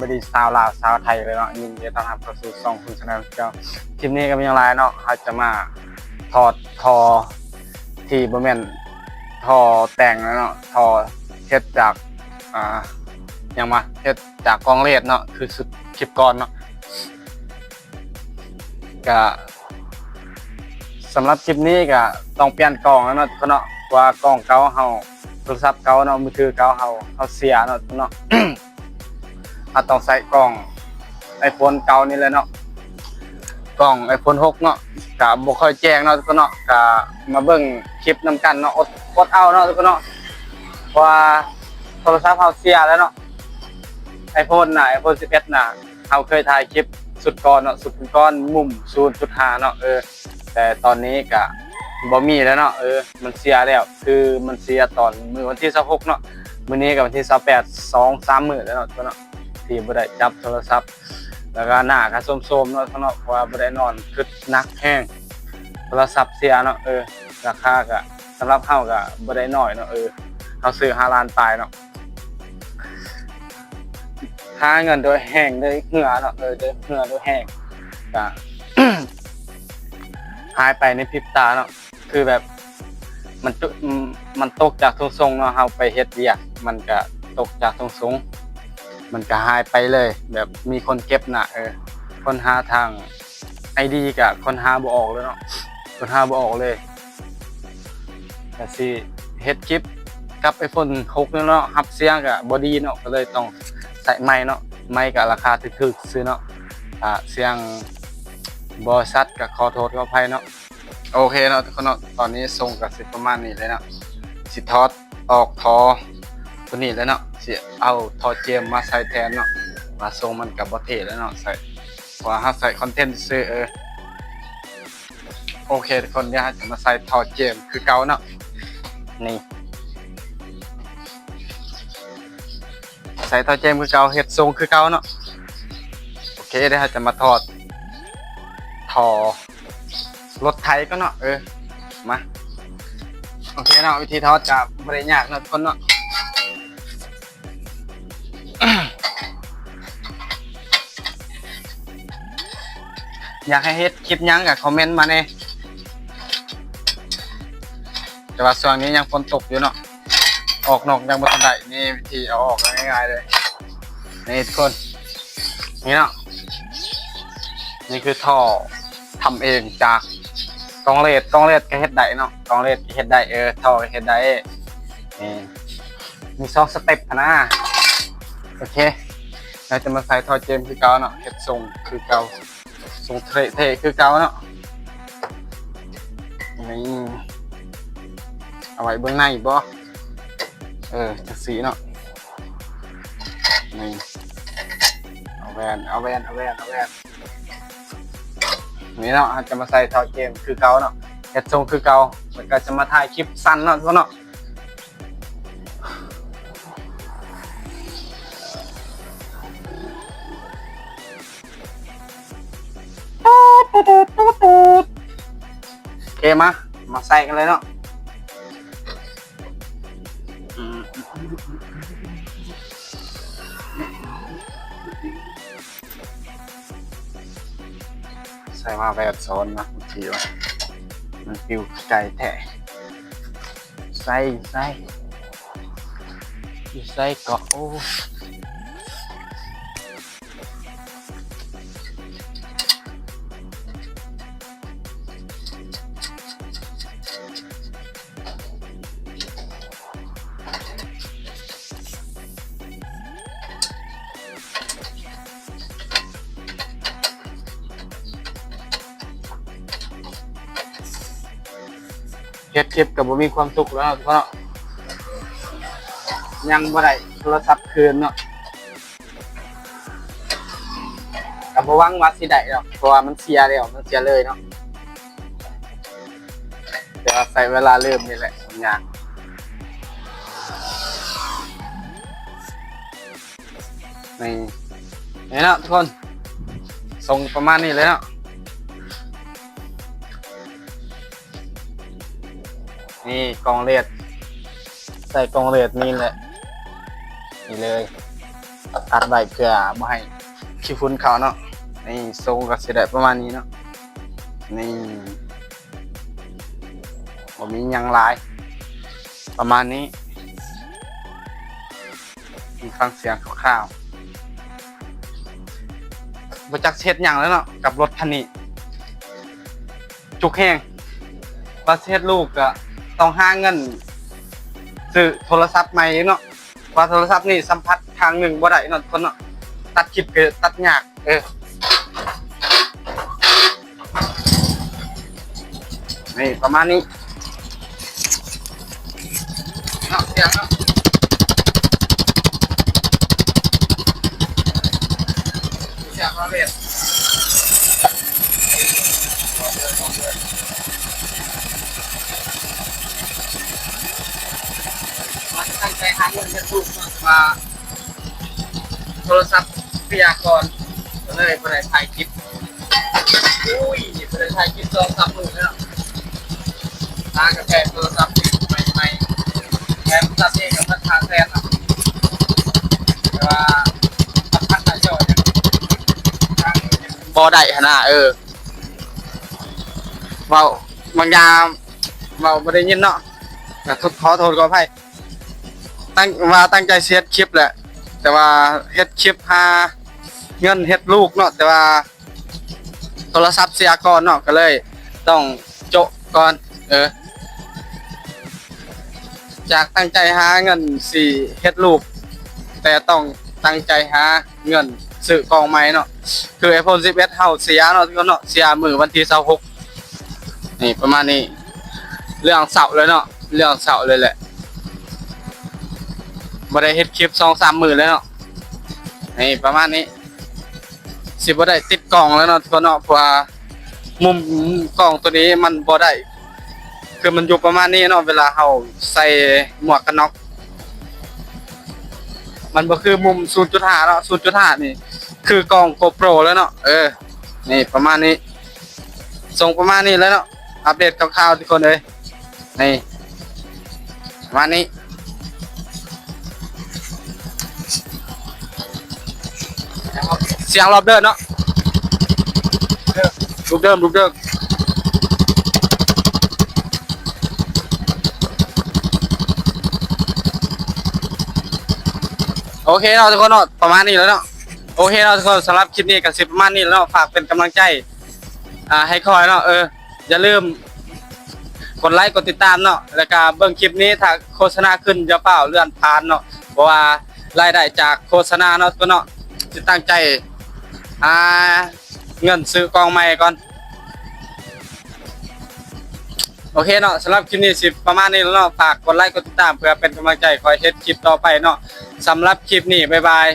วัสดีชาวลาวชาวไทยเลยเนาะยินดีต้อนรับเข้าสู่ช่องคุณชนลเจ้าคลิปนี้ก็มีอย่างไรเนาะเราจะมาถอดทอที่บ่แมนทอแต่งแล้วเนาะทอเฮ็ดจากอ่ายังมาเฮ็ดจากกองเลดเนาะคือสุดคลิปก่อนเนาะก็สำหรับคลิปนี้ก็ต้องเปลี่ยนกล้องแล้วเนาะก็เนาะว่ากล้องเก่าเฮาโทรศัพท์เก่าเนาะมือถือเก่าเฮาเฮาเสียเนาะเนาะ เราต้องใส่กล้องไอโฟนเก่านี่เลยเนาะกล้องไอโฟน6เนาะกะบ่ค่อยแจ้งเนาะทุกคนเนาะกะมาเบิ่งคลิปนํกันเนาะอดอดเอาเนาะทุกคนเนาะว่าโทรศัพท์เฮาเสียแล้วเนาะไอโฟนน่ะไอโฟน11น่ะเฮาเคยถ่ายคลิปสุดก่อนเนาะสุดก่อนมุม0.5เนาะเออแต่ตอนนี้กะบ่มีแล้วเนาะเออมันเสียแล้วคือมันเสียตอนมื้อวันที่26เนาะมื้อนี้กับวันที่28 2 3มื้อแล้วเนาะทุกเนาะ ที่บ่ได้จับโทรศัพท์ แล้วก็หน้าก็โทรมๆเนาะข้างนอกเพราะว่าบ่ได้นอนคือนักแห้งโทรศัพท์เสียเนาะเออราคาก็สำหรับเฮาก็บ่ได้น้อยเนาะเออเฮาซื้อ5ล้านปลายเนาะหาเงินโดยแห้งโดยเหงื่อเนาะเออโดยเหงื่อโดยแห้งก็หายไปในพริบตาเนาะคือแบบมันมันตกจากทุงทรงเนาะเฮาไปเฮ็ดเวียก มันก็ตกจากทุงทรง มันก็หายไปเลย แบบมีคนเก็บนะเออ คนหาทางไอดีกับคนหาบ่ออกเลยเนาะคนหาบ่ออกเลยแต่สิเฮ็ดคลิปกับ iPhone 6นี่เนาะรับเสียงก็บ่ดีเนาะก็เลยต้องใส่ไมค์เนาะไมค์ก็ราคาถูกๆซื้อเนาะอ่าเสียงบ่ชัดก็ขอโทษขออภัยเนาะโอเคเนาะทุกคนเนาะตอนนี้ส่งก็สิประมาณนี้เลยเนาะสิทอดออกทอตัวนี้แล้วเนาะ สิเอาทอเจมมาใส่แทนเนาะมาทรงมันกับบ่เทแล้วเนาะใส่พราะว่าใส่คอนเทนต์ซื้อเออโอเคทุกคนเดี๋ยจะมาใส่ทอเจมคือเก่าเนาะนี่ใส่ทอเจมคือเก่าเฮ็ดทรงคือเก่าเนาะโอเคเดี๋ยวจะมาถอดทอรถไถก็เนาะเออมาโอเคเนาะวิธีทอดจะบ่ได้ยากเนาะทุกคนเนาะ อยากให้เฮ็ดคลิปยังกับคอมเมนต์มาเน่แต่ว่าช่วงนี้ยังฝนตกอยู่เนาะออกนอกยังบ่ทันได้นี่วิธีเอาออกง่ายๆเลยนี่ทุกคนนี่เนาะนี่คือท่อทำเองจากกองเลดกองเลดก็เฮ็ดได้เนาะกองเลดก็เฮ็ดได้เออท่อก็เฮ็ดได้นี่มีสองสเต็ปนะโอเคเราจะมาใส่ท่อเจมคือเก่าเนาะเฮ็ดทรงคือเก่า ทรงเทะคือเก่าเนาะนี่เอาไว้เบื้องในบ่เออจังสีเนาะนี่เอาแวนเอาแวนเอาแวนเอาแวนนี่เนาะจะมาใส่ท่อเกมคือเก่าเนาะเฮ็ดทรงคือเก่าแล้วก็จะมาถ่ายคลิปสั้นเนาะทุกเนาะ มา มาใส่กันเลยเนาะใส่มาแบบโซนนะบางทีว่ามันฟิวไก่แท้ใส่ใส่ใส่เกาะโอ้ เฮ็ดคลิปกับบ่มีความสุขแล้วเพราะยังบ่ได้โทรศัพท์คืนเนาะกับบ่หวังว่าสิได้หรอกเพราะว่ามันเสียแล้วมันเสียเลยเนาะแต่ว่าใช้เวลาเริ่มนี่แหละมันยากนี่นี่เนาะทุกคนส่งประมาณนี้เลยเนาะ นี่กองเลือดใส่กองเลือดนี่แหละนี่เลยอัดไว้เพื่อบ่ให้ขี้ฝุ่นเขาเนาะนี่ทรงก็สิได้ประมาณนี้เนาะนี่บ่มียังหลาย ประมาณนี้มีฟังเสียงคร่าวๆบจักเช็ดหยังแล้วเนาะกับรถคันนี้ จุกแห้งประเทศลูกก็ ต้องหาเงินซื้อโทรศัพท์ใหม่เนาะว่าโทรศัพท์นี่สัมผัสทางหนึ่งบ่ได้เนาะคนเนาะตัดคลิปก็ตัดยากเออนี่ประมาณนี้เนาะเสียงเนาะเสียงมาเบีย ดมันตั้งใจหาเงินจะถูกมากกว่าโทรศัพท์พยากรก็เลยไปได้ถ่ายคลิปอุ้ยไปได้ถ่ายคลิปสองสามหมื่นแล้วทางกาแฟโทรศัพท์ใหม่ใหม่แถมตัดเองกับพันทางแทนอะแต่ว่าตัดพันหน้าจอเนี่ยบอได้ขนาดเออเบาบางยาเบาไม่ได้ยินเนาะแต่ขอโทษขออภัย ตั้งว่าตั้งใจเฮ็ดคลิปแหละ แต่ว่าเฮ็ดคลิปหาเงินเฮ็ดลูกเนาะแต่ว่า โทรศัพท์เสียก่อนเนาะก็เลย ต้องโจะก่อนเออ จากตั้งใจหาเงินสี่เฮ็ดลูก แต่ต้องตั้งใจหาเงินซื้อกองใหม่เนาะคือ iPhone 11เฮาเสียเนาะทุกคนเนาะเสียมือวันที่26นี่ประมาณนี้ เรื่องเสาเลยเนาะเรื่องเสาเลยแหละ บ่ได้เฮ็ดคลิปสองสามหมื่นแล้วเนาะนี่ประมาณนี้ สิบ่ได้ติดกล่องแล้วเนาะทุกคนเนาะเพราะว่ามุมกล่องตัวนี้มันบ่ได้ คือมันอยู่ประมาณนี้เนาะเวลาเฮาใส่หมวกกันน็อก มันบ่คือมุม0.5เนาะ0.5นี่ คือกล่อง GoPro แล้วเนาะเออ นี่ประมาณนี้ส่งประมาณนี้แล้วเนาะอัปเดตคร่าวๆทุกคนเลยนี่ประมาณนี้ เสียงรอบเดินเนาะลูกเดิมลูกเดิมโอเคเนาะทุกคนเนาะประมาณนี้แล้วเนาะโอเคเนาะทุกคนสำหรับคลิปนี้กับสิประมาณนี้แล้วเนาะฝากเป็นกำลังใจ อ่าให้คอยเนาะเอออย่าลืมกดไลค์กดติดตามเนาะแล้วก็เบิ่งคลิปนี้ถ้าโฆษณาขึ้นอย่าเปล่าเลื่อนผ่านเนาะเพราะว่ารายได้จากโฆษณาเนาะทุกคนเนาะจะตั้งใจ อ่าเงินซื้อกองใหม่ก่อนโอเคเนาะสำหรับคลิปนี้สิประมาณนี้แล้วเนาะฝากกดไลค์กดติดตามเพื่อเป็นกำลังใจคอยเฮ็ดคลิปต่อไปเนาะสำหรับคลิปนี้บ๊ายบาย